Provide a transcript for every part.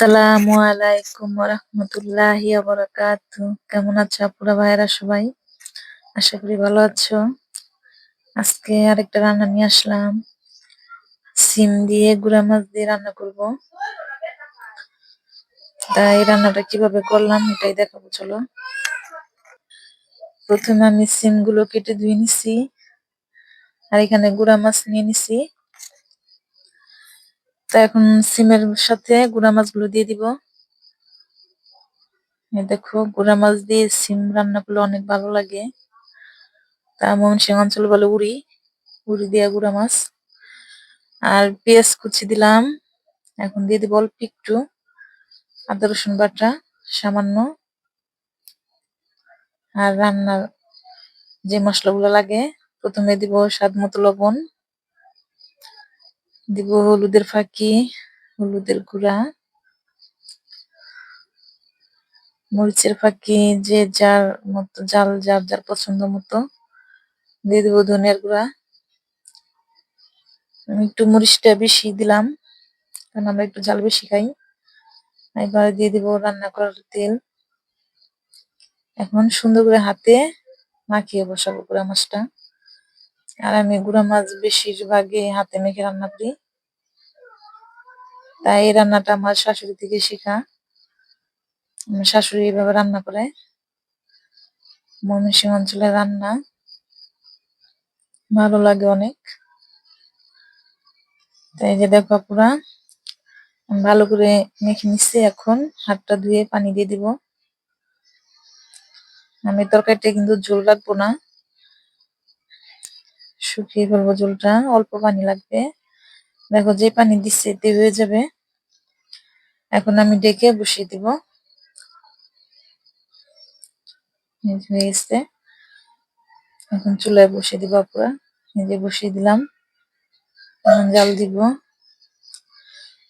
আসসালামু আলাইকুম রহমতুল্লাহি বারাকাতু। কেমন আছো আপুরা ভাইরা সবাই? আশা করি ভালো আছো। আজকে আরেকটা রান্না নিয়ে আসলাম। সিম দিয়ে গুড়া মাছ দিয়ে রান্না করব। তাই রান্নাটা কীভাবে করলাম এটাই দেখাবো, চলো। প্রথমে আমি সিমগুলো কেটে ধুয়ে নিছি। আর এখানে গুড়া মাছ নিয়ে নিছি। তা এখন সিমের সাথে গুড়া মাছগুলো দিয়ে দিব। দেখো, গুড়া মাছ দিয়ে সিম রান্না করলে অনেক ভালো লাগে। তা ময়মনসিংহ অঞ্চল বলে উড়ি উড়ি দিয়া গুড়া মাছ। আর পেঁয়াজ কুচি দিলাম, এখন দিয়ে দিব অল্প একটু আদা, রসুন বাটা, সামান্য। আর রান্নার যে মশলাগুলো লাগে, প্রথমে দিব স্বাদ মতো লবণ। দিব হলুদের ফাঁকি, হলুদের গুঁড়া, মরিচের ফাঁকি, যে যার মতো জাল যার যার পছন্দ মতো দিয়ে দেবো ধনিয়ার গুঁড়া। আমি একটু মরিচটা বেশি দিলাম, কারণ আমরা একটু জাল বেশি খাই। এবার দিয়ে দিব রান্না করার তেল। এখন সুন্দর করে হাতে মাখিয়ে বসাবো গুঁড়া মাছটা। আর আমি গুঁড়া মাছ বেশিরভাগই হাতে মেখে রান্না করি। তাই এই রান্নাটা আমার শাশুড়ি থেকে শেখা। আমার শাশুড়ি এইভাবে রান্না করে। ময়মনসিংহ অঞ্চলের রান্না ভালো লাগে অনেক। তাই যে দেখো পুরা ভালো করে মেখে নিচ্ছি এখন। হাতটা ধুয়ে পানি দিয়ে দিব। আমি তরকারিটা কিন্তু ঝোল রাখব না। শুকিয়ে ফেলব ঝোলটা অল্প পানি লাগবে। দেখো যে পানি দিচ্ছে এতে হয়ে যাবে। এখন আমি ডেকে বসিয়ে দিব। হয়ে গেছে। এখন চুলায় বসিয়ে দিব আপুরা। নিজে বসিয়ে দিলাম। এখন জাল দিব।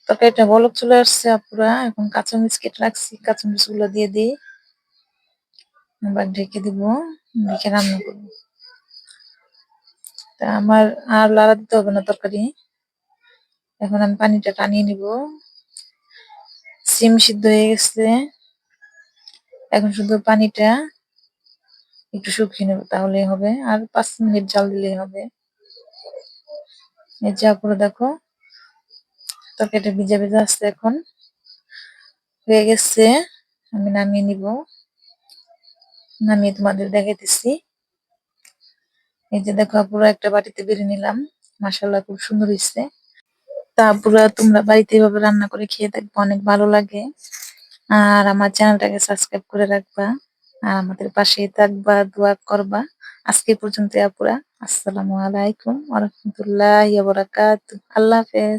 তরকারিটা বলক চলে আসছে আপুরা। এখন কাঁচামরিচ কেটে রাখছি। কাঁচামরিচগুলো দিয়ে দিই। আবার ঢেকে দিব। ঢেকে রান্না করব। তা আমার আর লাড়া দিতে হবে না তরকারি। এখন আমি পানিটা টানিয়ে নিব। সিম সিদ্ধ হয়ে গেছে। এখন শুধু পানিটা একটু শুকিয়ে নেব তাহলেই হবে। আর পাঁচ মিনিট জাল দিলেই হবে। এই যা করে দেখো, তরকারিটা ভিজা ভিজা আসছে এখন। হয়ে গেছে, আমি নামিয়ে নিব। নামিয়ে তোমাদের দেখাইতেছি। এই যে দেখো পুরো একটা বাটিতে বেড়ে নিলাম। মাসাল্লাহ খুব সুন্দর হয়েছে তা পুরো তোমরা বাড়িতে এভাবে রান্না করে খেয়ে দেখব, অনেক ভালো লাগে। আর আমার চ্যানেলটাকে সাবস্ক্রাইব করে রাখবা। আর আমাদের পাশে থাকবা, দোয়া করবা। আজকে পর্যন্ত আপুরা। আসসালামু আলাইকুম ওয়া রাহমাতুল্লাহি ওয়া আল্লাহ হাফেজ।